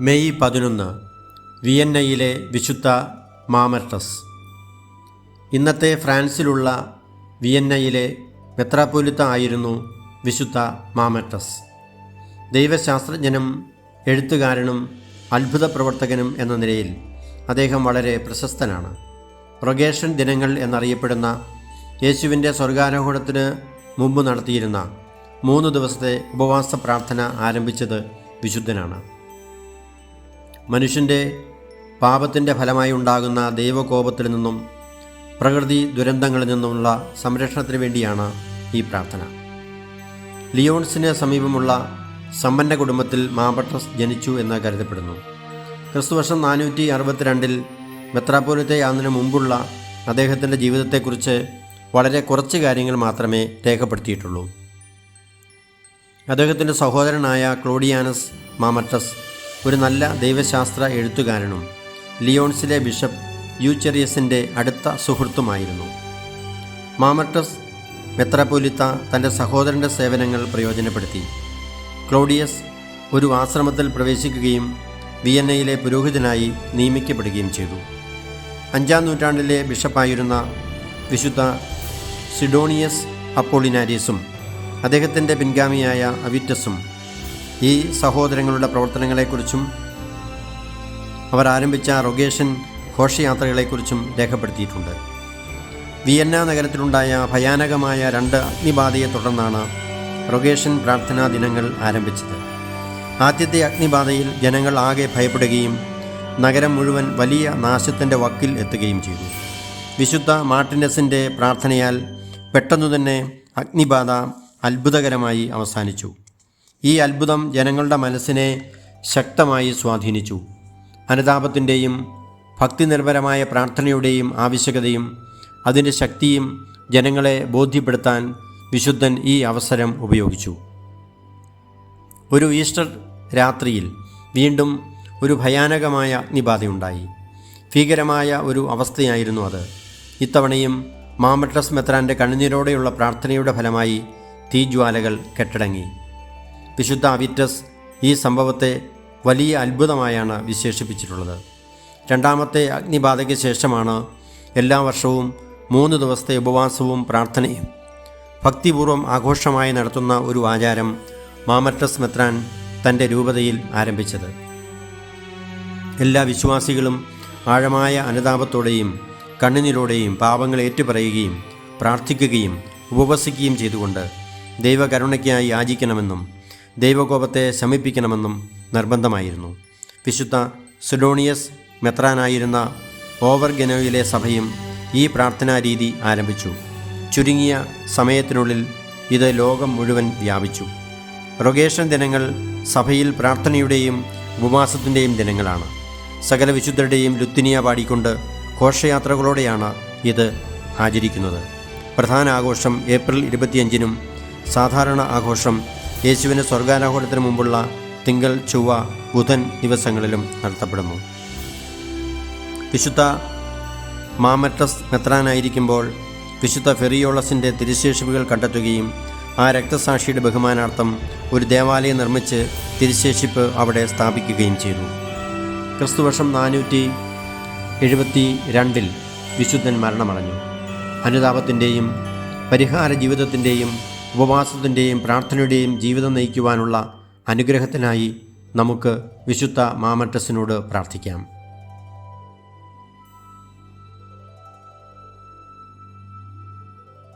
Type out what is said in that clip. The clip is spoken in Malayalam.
മെയ് പതിനൊന്ന് വിയന്നയിലെ വിശുദ്ധ മാമർട്ടസ്. ഇന്നത്തെ ഫ്രാൻസിലുള്ള വിയന്നയിലെ മെത്രാപ്പൊലിത്ത ആയിരുന്നു വിശുദ്ധ മാമർട്ടസ്. ദൈവശാസ്ത്രജ്ഞനും എഴുത്തുകാരനും അത്ഭുത പ്രവർത്തകനും എന്ന നിലയിൽ അദ്ദേഹം വളരെ പ്രശസ്തനാണ്. റൊഗേഷൻ ദിനങ്ങൾ എന്നറിയപ്പെടുന്ന യേശുവിന്റെ സ്വർഗാരോഹണത്തിന് മുമ്പ് നടത്തിയിരുന്ന മൂന്ന് ദിവസത്തെ ഉപവാസ പ്രാർത്ഥന ആരംഭിച്ചത് വിശുദ്ധനാണ്. മനുഷ്യന്റെ പാപത്തിന്റെ ഫലമായി ഉണ്ടാകുന്ന ദൈവകോപത്തിൽ നിന്നും പ്രകൃതി ദുരന്തങ്ങളിൽ നിന്നുമുള്ള സംരക്ഷണത്തിന് വേണ്ടിയാണ് ഈ പ്രാർത്ഥന. ലിയോൺസിന് സമീപമുള്ള സമ്പന്ന കുടുംബത്തിൽ മാബട്ടസ് ജനിച്ചു എന്ന് കരുതപ്പെടുന്നു. ക്രിസ്തുവർഷം നാനൂറ്റി അറുപത്തിരണ്ടിൽ മെത്രാപ്പോലിത്തയാകുന്നതിന് മുമ്പുള്ള അദ്ദേഹത്തിന്റെ ജീവിതത്തെക്കുറിച്ച് വളരെ കുറച്ച് കാര്യങ്ങൾ മാത്രമേ രേഖപ്പെടുത്തിയിട്ടുള്ളൂ. അദ്ദേഹത്തിന്റെ സഹോദരനായ ക്ലോഡിയാനസ് മാമറ്റസ് ഒരു നല്ല ദൈവശാസ്ത്ര എഴുത്തുകാരനും ലിയോൺസിലെ ബിഷപ്പ് യൂച്ചെറിയസിന്റെ അടുത്ത സുഹൃത്തുമായിരുന്നു. മാമർട്ടസ് മെത്രാപോലിത്ത തന്റെ സഹോദരന്റെ സേവനങ്ങൾ പ്രയോജനപ്പെടുത്തി. ക്ലോഡിയസ് ഒരു ആശ്രമത്തിൽ പ്രവേശിക്കുകയും വിയന്നയിലെ പുരോഹിതനായി നിയമിക്കപ്പെടുകയും ചെയ്തു. അഞ്ചാം നൂറ്റാണ്ടിലെ ബിഷപ്പായിരുന്ന വിശുദ്ധ സിഡോണിയസ് അപ്പോളിനാരിയസും അദ്ദേഹത്തിന്റെ പിൻഗാമിയായ അവിറ്റസും ഈ സഹോദരങ്ങളുടെ പ്രവർത്തനങ്ങളെക്കുറിച്ചും അവർ ആരംഭിച്ച റൊഗേഷൻ ഘോഷയാത്രകളെക്കുറിച്ചും രേഖപ്പെടുത്തിയിട്ടുണ്ട്. വിയന്ന നഗരത്തിലുണ്ടായ ഭയാനകമായ രണ്ട് അഗ്നിബാധയെ തുടർന്നാണ് റൊഗേഷൻ പ്രാർത്ഥനാ ദിനങ്ങൾ ആരംഭിച്ചത്. ആദ്യത്തെ അഗ്നിബാധയിൽ ജനങ്ങൾ ആകെ ഭയപ്പെടുകയും നഗരം മുഴുവൻ വലിയ നാശത്തിന്റെ വക്കിൽ എത്തുകയും ചെയ്തു. വിശുദ്ധ മാർട്ടിനസിന്റെ പ്രാർത്ഥനയാൽ പെട്ടെന്നു തന്നെ അഗ്നിബാധ അത്ഭുതകരമായി അവസാനിച്ചു. ഈ അത്ഭുതം ജനങ്ങളുടെ മനസ്സിനെ ശക്തമായി സ്വാധീനിച്ചു. അനുതാപത്തിന്റെയും ഭക്തിനിർഭരമായ പ്രാർത്ഥനയുടെയും ആവശ്യകതയും അതിന്റെ ശക്തിയും ജനങ്ങളെ ബോധ്യപ്പെടുത്താൻ വിശുദ്ധൻ ഈ അവസരം ഉപയോഗിച്ചു. ഒരു ഈസ്റ്റർ രാത്രിയിൽ വീണ്ടും ഒരു ഭയാനകമായ അഗ്നിബാധയുണ്ടായി. ഭീകരമായ ഒരു അവസ്ഥയായിരുന്നു അത്. ഇത്തവണയും മാമട്രസ് മെത്രാന്റെ കണ്ണുനീരോടെയുള്ള പ്രാർത്ഥനയുടെ ഫലമായി തീജ്വാലകൾ കെട്ടടങ്ങി. വിശുദ്ധ അവിറ്റസ് ഈ സംഭവത്തെ വലിയ അത്ഭുതമായാണ് വിശേഷിപ്പിച്ചിട്ടുള്ളത്. രണ്ടാമത്തെ അഗ്നിബാധയ്ക്ക് ശേഷമാണ് എല്ലാ വർഷവും മൂന്ന് ദിവസത്തെ ഉപവാസവും പ്രാർത്ഥനയും. ഭക്തിപൂർവം ആഘോഷമായി നടത്തുന്ന ഒരു ആചാരം മാമറ്റസ് മെത്രാൻ തന്റെ രൂപതയിൽ ആരംഭിച്ചത്. എല്ലാ വിശ്വാസികളും ആഴമായ അനുതാപത്തോടെയും കണ്ണുനീരോടെയും പാപങ്ങൾ ഏറ്റുപറയുകയും പ്രാർത്ഥിക്കുകയും ഉപവസിക്കുകയും ചെയ്തുകൊണ്ട് ദൈവകരുണയ്ക്കായി യാചിക്കണമെന്നും ദൈവകോപത്തെ ശമിപ്പിക്കണമെന്നും നിർബന്ധമായിരുന്നു. വിശുദ്ധ സുഡോണിയസ് മെത്രാനായിരുന്ന ഓവർഗനോയിലെ സഭയും ഈ പ്രാർത്ഥനാ രീതി ആരംഭിച്ചു. ചുരുങ്ങിയ സമയത്തിനുള്ളിൽ ഇത് ലോകം മുഴുവൻ വ്യാപിച്ചു. റൊഗേഷൻ ദിനങ്ങൾ സഭയിൽ പ്രാർത്ഥനയുടെയും ഉപവാസത്തിന്റെയും ദിനങ്ങളാണ്. സകല വിശുദ്ധരുടെയും ലുത്തിനിയ പാടിക്കൊണ്ട് ഘോഷയാത്രകളോടെയാണ് ഇത് ആചരിക്കുന്നത്. പ്രധാന ആഘോഷം ഏപ്രിൽ ഇരുപത്തിയഞ്ചിനും സാധാരണ ആഘോഷം യേശുവിന് സ്വർഗാരോഹണത്തിന് മുമ്പുള്ള തിങ്കൾ ചൊവ്വ ബുധൻ ദിവസങ്ങളിലും നടത്തപ്പെടുന്നു. വിശുദ്ധ മാമറ്റസ് മെത്രാനായിരിക്കുമ്പോൾ വിശുദ്ധ ഫെറിയോളസിന്റെ തിരുശേഷിപ്പുകൾ കണ്ടെത്തുകയും ആ രക്തസാക്ഷിയുടെ ബഹുമാനാർത്ഥം ഒരു ദേവാലയം നിർമ്മിച്ച് തിരുശേഷിപ്പ് അവിടെ സ്ഥാപിക്കുകയും ചെയ്തു. ക്രിസ്തുവർഷം നാനൂറ്റി എഴുപത്തി രണ്ടിൽ വിശുദ്ധൻ മരണമടഞ്ഞു. അനുതാപത്തിന്റെയും പരിഹാര ജീവിതത്തിന്റെയും ഉപവാസത്തിന്റെയും പ്രാർത്ഥനയുടെയും ജീവിതം നയിക്കുവാനുള്ള അനുഗ്രഹത്തിനായി നമുക്ക് വിശുദ്ധ മാമറ്റസിനോട് പ്രാർത്ഥിക്കാം.